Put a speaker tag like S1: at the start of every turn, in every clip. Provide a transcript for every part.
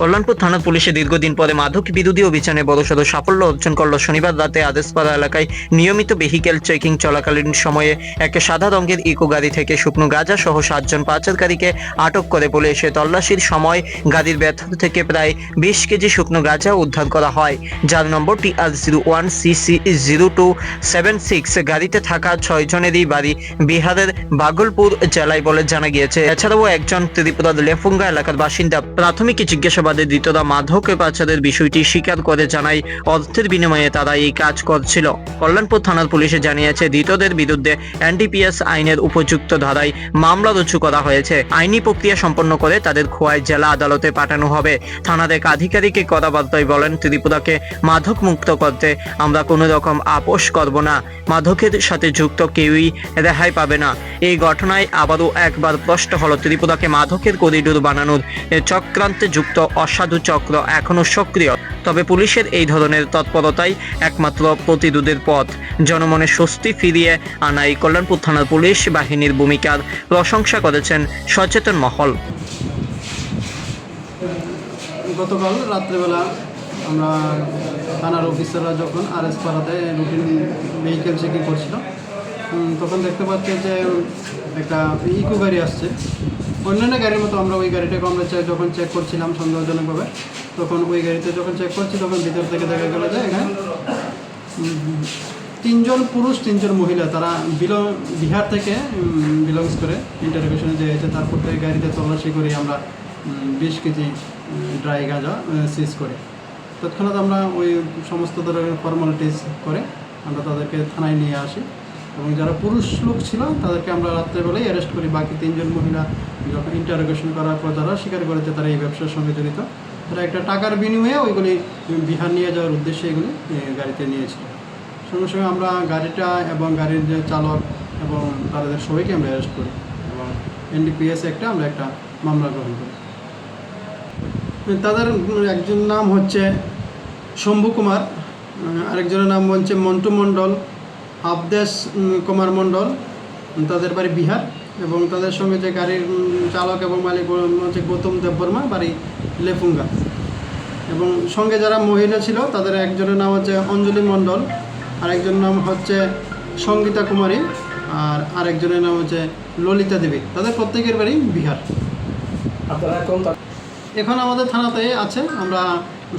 S1: কল্যাণপুর থানার পুলিশে দীর্ঘদিন পরে মাদক বিরোধী অভিযানে বড়সড় সাফল্য অর্জন করল শনিবার রাতে আদেশপাড়া এলাকায় নিয়মিত ভেহিকেল চেকিং চলাকালীন সময়ে এক সাদা রঙের ইকো গাড়ি থেকে শুকনো গাঁজা সহ সাতজন পাচারকারীকে আটক করে পুলিশে তল্লাশির সময় গাড়ির ভেতর থেকে প্রায় বিশ কেজি শুকনো গাঁজা উদ্ধার করা হয়। যার নম্বরটি আর zero one CC zero two seven six. গাড়িতে থাকা ছয় জনেরই বাড়ি বিহারের বাগলপুর জেলায় বলে জানা গিয়েছে। এছাড়াও একজন ত্রিপুরার লেফুঙ্গা এলাকার বাসিন্দা। প্রাথমিক জিজ্ঞাসাবাদে দ্বিতীয়রা মাদক পাচারের বিষয়টি স্বীকার করে জানায়, অর্থের বিনিময়ে তারা এই কাজ করছিল। কল্যাণপুর থানার পুলিশে জানিয়েছে দ্বিতীয়দের বিরুদ্ধে এনডিপিএস আইনের উপযুক্ত ধারায় মামলা রুজু করা হয়েছে। আইনি প্রক্রিয়া সম্পন্ন করে তাদের খোয়াই জেলা আদালতে পাঠানো হবে। থানার এক আধিকারিক কথাবার্তায় বলেন, ত্রিপুরাকে মাদক মুক্ত করতে আমরা কোনো রকম আপোষ করব না। মাদকের সাথে যুক্ত কেউই রেহাই পাবে না। এই ঘটনায় আবারও একবার স্পষ্ট হলো, ত্রিপুরাকে মাদকের করিডোর বানানোর চক্রান্তে যুক্ত অসাধু চক্র এখনও সক্রিয়, তবে পুলিশের এই ধরনের তৎপরতাই একমাত্র প্রতিরোধের পথ। জনমনে স্বস্তি ফিরিয়ে আনাই কল্যাণপুর থানার পুলিশ বাহিনীর ভূমিকার প্রশংসা করেছেন সচেতন মহল।
S2: গতকাল রাত্রেবেলা আমরা থানার অফিসাররা যখন আর এস পাড়াতে রুটিন ভেহিকেল চেকিং করছিল তখন দেখতে পাচ্ছি যে একটা ইকো গাড়ি আসছে। অন্যান্য গাড়ির মতো আমরা ওই গাড়িটাকে আমরা যখন চেক করছিলাম সন্দেহজনকভাবে, তখন ওই গাড়িতে যখন চেক করছি, তখন ভিতর থেকে দেখা গেল যে এখানে তিনজন পুরুষ, তিনজন মহিলা, তারা বিলং বিহার থেকে বিলংস করে ইন্টারভিউশনে যে হয়েছে তারপর থেকে গাড়িতে তল্লাশি করে আমরা বিশ কেজি ড্রাই গাঁজা সিজ করি। তৎক্ষণাৎ আমরা ওই সমস্ত ধরনের ফর্মালিটিস করে আমরা তাদেরকে থানায় নিয়ে আসি। এবং যারা পুরুষ লোক ছিল তাদেরকে আমরা রাত্রেবেলায় অ্যারেস্ট করি। বাকি তিনজন মহিলা যখন ইন্টারোগেশন করার পর যারা স্বীকার করেছে, তারা এই ব্যবসার সঙ্গে জড়িত। তারা একটা টাকার বিনিময়ে ওইগুলি বিহার নিয়ে যাওয়ার উদ্দেশ্যে এগুলি গাড়িতে নিয়েছিল। সঙ্গে সঙ্গে আমরা গাড়িটা এবং গাড়ির যে চালক এবং তাদের সবাইকে আমরা অ্যারেস্ট করি এবং এনডিপিএস একটা আমরা একটা মামলা গ্রহণ করি। তাদের একজন নাম হচ্ছে শম্ভু কুমার আরেকজনের নাম হচ্ছে মন্টু মণ্ডল। আবদেশ কুমার মণ্ডল তাদের বাড়ি বিহার এবং তাদের সঙ্গে যে গাড়ির চালক এবং মালিক হচ্ছে গৌতম দেববর্মা বাড়ি লেফুঙ্গা। এবং সঙ্গে যারা মহিলা ছিল তাদের একজনের নাম হচ্ছে অঞ্জলি মণ্ডল আরেকজন নাম হচ্ছে সঙ্গীতা কুমারী আর আরেকজনের নাম হচ্ছে ললিতা দেবী। তাদের প্রত্যেকের বাড়ি বিহার।
S3: এখন
S2: আমাদের থানাতে আছে আমরা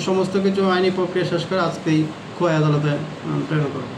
S2: সমস্ত কিছু আইনি প্রক্রিয়া শেষ করে আজকেই খোয়াই আদালতে প্রেরণ করব।